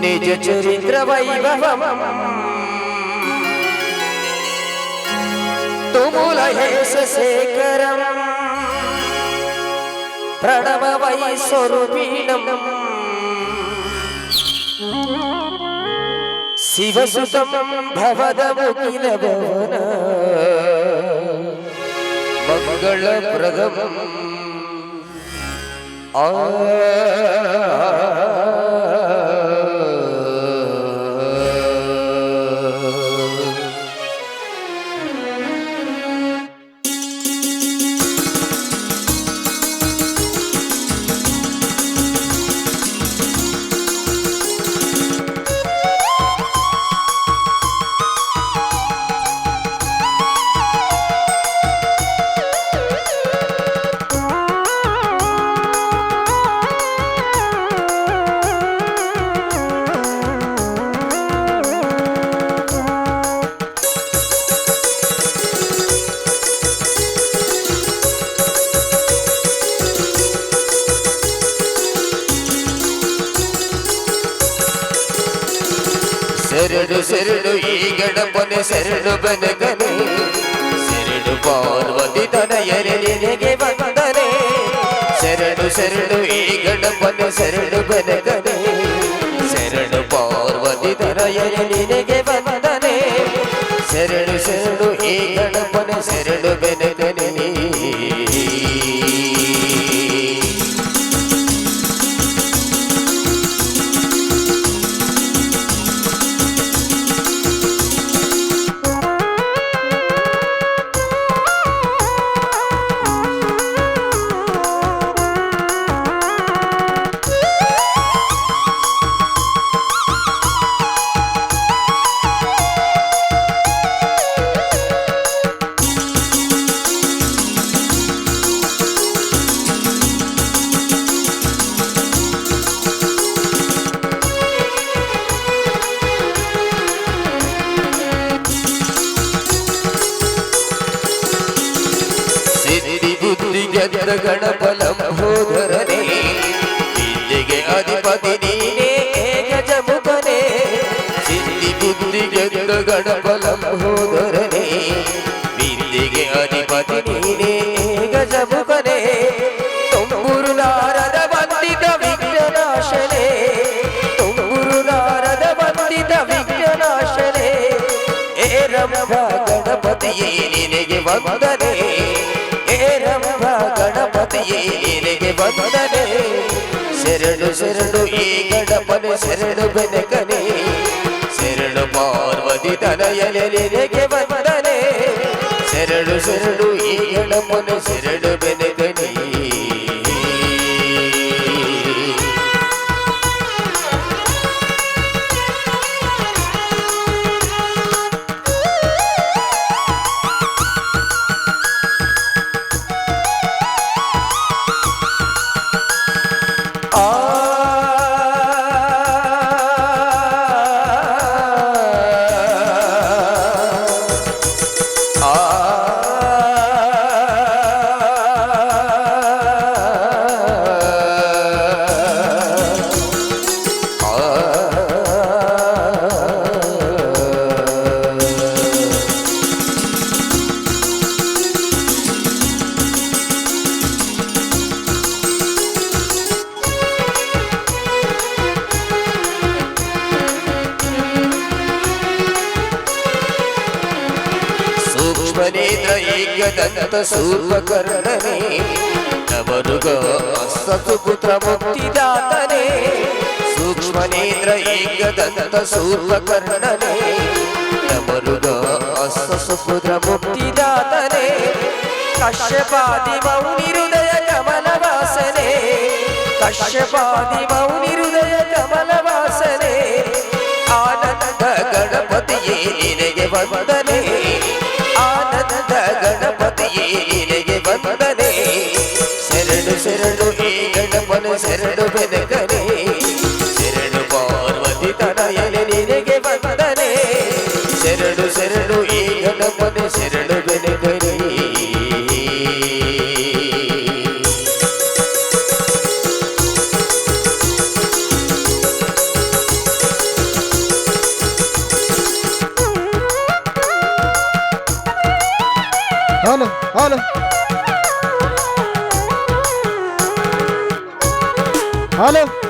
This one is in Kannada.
निज चरित्र वैभव निजचरित्रवैभवम् तुमुलहेशेखरम् प्रणव वै स्वरूपिणम् शिवसुतं भवदमुखिल भवन। प्रदम आ। ಸೆರಡು ಸೆರಡು, ಈ ಗಣಪನೆ ಸೆರಡು ಬೆನಗನೆ. ಸೆರಡು ಪಾರ್ವತಿ ತನಯರೆ ನಿನಗೆ ಬಂದರೆ ಸೆರಡು ಸೆರಡು, ಈ ಗಣಪನೆ ಸೆರಡು ಬೆನಗನೆ. ಸೆರಡು ಪಾರ್ವತಿ ತನಯರೆ ನಿನಗೆ ಬಂದರೆ ಸೆರಡು ಸೆರಡು, ಈ ಗಣಪನೆ ಸೆರಡು ಬೆನ ಬುದ್ಧಿ ಗೆದ್ದ ಗಣಪಲಂಬೋದರನೇ ಇಲ್ಲಿಗೆ ಅಧಿಪತಿ ನೀನೇ ಗಜಮುಖನೇ ಸಿದ್ಧಿ, ಬುದ್ಧಿ ಗೆದ್ದ ಗಣಪಲಂಬೋದರನೇ ಇಲ್ಲಿಗೆ ಅಧಿಪತಿ ನೀನೇ ಗಜಮುಖನೇ ಗಣಪತಿಯೇ, ನಿನಗೆ ವಂದನೆ. ಗಣಪತಿಯೇ ನಿನಗೆ ವಂದನೆ ಶರಣು ಶರಣು ಈ ಗಣಪನೆ ಶರಣು ಬೆನಕನೆ. ಶರಣು ಪಾರ್ವತಿ ತನಯಲೆ ನಿನಗೆ ವಂದನೆ ಶರಣು ಶರಣು ಈ ಗಣಪನೆ ಶರಣು Oh. ಏಕದಂತ ಸೂರ್ವಕರ್ಣನೆ ನವರುಗ ಸಸುಪುತ್ರ ಮುಕ್ತಿದಾತನೆ ಸೂಕ್ಷ್ಮನೇಂದ್ರ ಏಕದಂತ ಸೂರ್ವಕರ್ಣನೆ ನವರುಗ ಸಸುಪುತ್ರ ಮುಕ್ತಿದಾತನೆ, ಕಶ್ಯಪಾದಿ ಮೌನಿ ಹೃದಯ ಕಮಲ ವಾಸನೆ ಕಶ್ಯಪಾದಿ ಮೌನಿ ಹೃದಯ ಕಮಲ ವಾಸನೆ ಆನಂದ ಗಣಪತಿಯೇ ನಿನಗೆ ವಂದನೆ. ಶರಣು ಬೆದಕನೆ ಶರಣು ಪಾರ್ವತಿ ತನಯಲೆ ನಿನಗೆ ಬಂದನೆ ಶರಣು ಶರಣು ಈಗ ನಮ್ಮನೆ ಶರಣು ಬೆದಕನೆ ಹಾಲು hello. Hello.